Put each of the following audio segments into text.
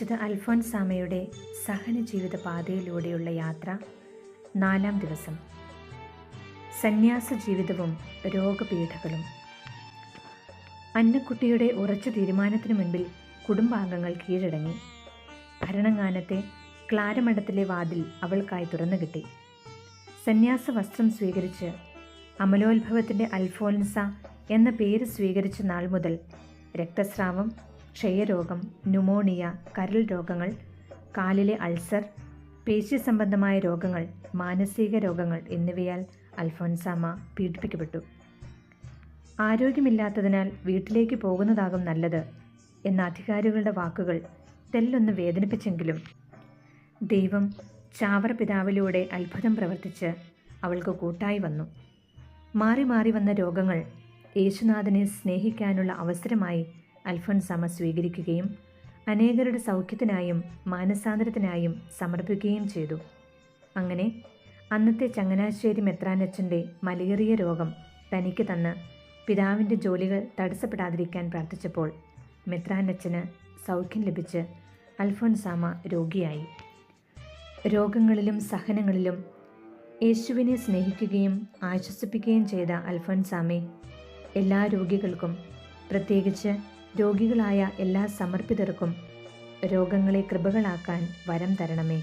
വിശുദ്ധ അൽഫോൻസാമയുടെ സഹനജീവിത പാതയിലൂടെയുള്ള യാത്ര നാലാം ദിവസം. സന്യാസ ജീവിതവും രോഗപീഠകളും. അന്നക്കുട്ടിയുടെ ഉറച്ച തീരുമാനത്തിനു മുൻപിൽ കുടുംബാംഗങ്ങൾ കീഴടങ്ങി. ഭരണങ്ങാനത്തെ ക്ലാരമഠത്തിലെ വാതിൽ അവൾക്കായി തുറന്നു കിട്ടി സന്യാസ വസ്ത്രം സ്വീകരിച്ച് അമലോത്ഭവത്തിന്റെ അൽഫോൻസ എന്ന പേര് സ്വീകരിച്ച നാൾ മുതൽ രക്തസ്രാവം ക്ഷയരോഗം ന്യൂമോണിയ കരൾ രോഗങ്ങൾ കാലിലെ അൾസർ പേശി സംബന്ധമായ രോഗങ്ങൾ മാനസിക രോഗങ്ങൾ എന്നിവയാൽ അൽഫോൻസാമ്മ പീഡിപ്പിക്കപ്പെട്ടു. ആരോഗ്യമില്ലാത്തതിനാൽ വീട്ടിലേക്ക് പോകുന്നതാകും നല്ലത് എന്ന അധികാരികളുടെ വാക്കുകൾ തെല്ലൊന്ന് വേദനിപ്പിച്ചെങ്കിലും ദൈവം ചാവറ പിതാവിലൂടെ അത്ഭുതം പ്രവർത്തിച്ച് അവൾക്ക് കൂട്ടായി വന്നു. മാറി മാറി വന്ന രോഗങ്ങൾ യേശുനാഥനെ സ്നേഹിക്കാനുള്ള അവസരമായി അൽഫോൻസാമ സ്വീകരിക്കുകയും അനേകരുടെ സൗഖ്യത്തിനായും മാനസാന്തരത്തിനായും സമർപ്പിക്കുകയും ചെയ്തു. അങ്ങനെ അന്നത്തെ ചങ്ങനാശ്ശേരി മെത്രാനച്ചന്റെ മലേറിയ രോഗം തനിക്ക് തന്ന് പിതാവിന്റെ ജോലികൾ തടസ്സപ്പെടാതിരിക്കാൻ പ്രാർത്ഥിച്ചപ്പോൾ മെത്രാനച്ചന് സൗഖ്യം ലഭിച്ച് അൽഫോൻസാമ രോഗിയായി. രോഗങ്ങളിലും സഹനങ്ങളിലും യേശുവിനെ സ്നേഹിക്കുകയും ആശ്വസിപ്പിക്കുകയും ചെയ്ത അൽഫോൻസാമെ എല്ലാ രോഗികൾക്കും പ്രത്യേകിച്ച് രോഗികളായ എല്ലാ സമർപ്പിതർക്കും രോഗങ്ങളെ കൃപകളാക്കാൻ വരം തരണമേ.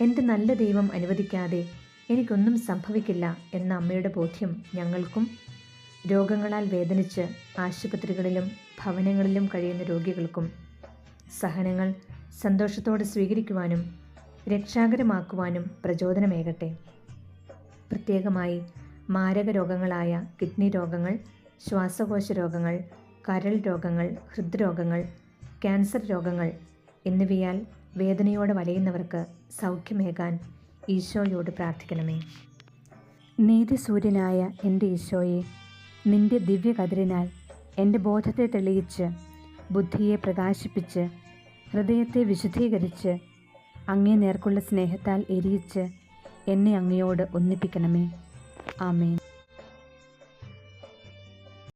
എന്റെ നല്ല ദൈവം അനുവദിക്കാതെ എനിക്കൊന്നും സംഭവിക്കില്ല എന്ന അമ്മയുടെ ബോധ്യം ഞങ്ങൾക്കും രോഗങ്ങളാൽ വേദനിച്ച് ആശുപത്രികളിലും ഭവനങ്ങളിലും കഴിയുന്ന രോഗികൾക്കും സഹനങ്ങൾ സന്തോഷത്തോടെ സ്വീകരിക്കുവാനും രക്ഷാകരമാക്കുവാനും പ്രചോദനമേകട്ടെ. പ്രത്യേകമായി മാരക രോഗങ്ങളായ കിഡ്നി രോഗങ്ങൾ ശ്വാസകോശ രോഗങ്ങൾ കരൾ രോഗങ്ങൾ ഹൃദ്രോഗങ്ങൾ ക്യാൻസർ രോഗങ്ങൾ എന്നിവയാൽ വേദനയോടെ വലയുന്നവർക്ക് സൗഖ്യമേകാൻ ഈശോയോട് പ്രാർത്ഥിക്കണമേ. നീതിസൂര്യനായ എന്റെ ഈശോയെ നിന്റെ ദിവ്യകതിരിനാൽ എന്റെ ബോധത്തെ തെളിയിച്ച് ബുദ്ധിയെ പ്രകാശിപ്പിച്ച് ഹൃദയത്തെ വിശുദ്ധീകരിച്ച് അങ്ങേ നേർക്കുള്ള സ്നേഹത്താൽ എരിയിച്ച് എന്നെ അങ്ങയോട് ഒന്നിപ്പിക്കണമേ. ആമേൻ.